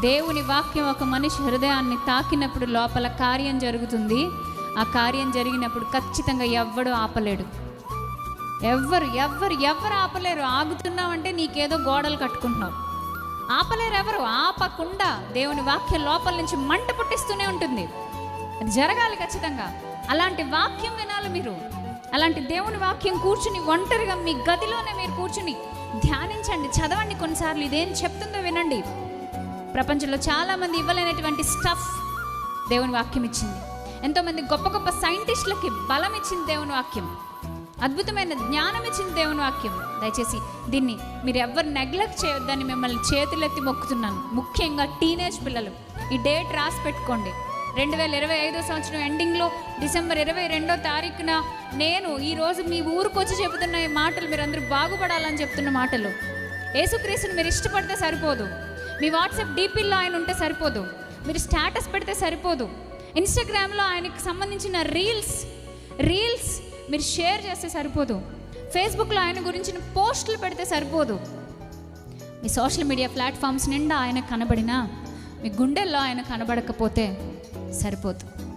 దేవుని వాక్యం ఒక మనిషి హృదయాన్ని తాకినప్పుడు లోపల కార్యం జరుగుతుంది. ఆ కార్యం జరిగినప్పుడు ఖచ్చితంగా ఎవ్వడు ఆపలేడు. ఎవ్వరు ఎవ్వరు ఎవరు ఆపలేరు. ఆగుతున్నావంటే నీకేదో గోడలు కట్టుకుంటున్నావు. ఆపలేరు ఎవరు? ఆపకుండా దేవుని వాక్యం లోపల నుంచి మంట పుట్టిస్తూనే ఉంటుంది. అది జరగాలి ఖచ్చితంగా. అలాంటి వాక్యం వినాలి మీరు. అలాంటి దేవుని వాక్యం కూర్చుని ఒంటరిగా మీ గదిలోనే మీరు కూర్చుని ధ్యానించండి చదవండి కొన్నిసార్లు ఇదేం చెప్తుందో వినండి. ప్రపంచంలో చాలామంది ఇవ్వలేనటువంటి స్టఫ్ దేవుని వాక్యం ఇచ్చింది. ఎంతోమంది గొప్ప గొప్ప సైంటిస్టులకి బలం ఇచ్చింది దేవుని వాక్యం. అద్భుతమైన జ్ఞానం ఇచ్చింది దేవుని వాక్యం. దయచేసి దీన్ని మీరు ఎవరు నెగ్లెక్ట్ చేయొద్దని మిమ్మల్ని చేతులెత్తి మొక్కుతున్నాను. ముఖ్యంగా టీనేజ్ పిల్లలు. ఈ డేట్ రాసి పెట్టుకోండి. రెండు వేల ఇరవై ఐదో సంవత్సరం ఎండింగ్లో డిసెంబర్ ఇరవై రెండో తారీఖున నేను ఈరోజు మీ ఊరికి వచ్చి చెబుతున్న ఈ మాటలు మీరు అందరూ బాగుపడాలని చెప్తున్న మాటలు. యేసుక్రీస్తుని మీరు ఇష్టపడితే సరిపోదు. మీ వాట్సాప్ డీపీల్లో ఆయన ఉంటే సరిపోదు. మీరు స్టేటస్ పెడితే సరిపోదు. ఇన్స్టాగ్రామ్లో ఆయనకి సంబంధించిన రీల్స్ రీల్స్ మీరు షేర్ చేస్తే సరిపోదు. ఫేస్బుక్లో ఆయన గురించిన పోస్టులు పెడితే సరిపోదు. మీ సోషల్ మీడియా ప్లాట్ఫామ్స్ నిండా ఆయన కనబడినా మీ గుండెల్లో ఆయన కనబడకపోతే సరిపోదు.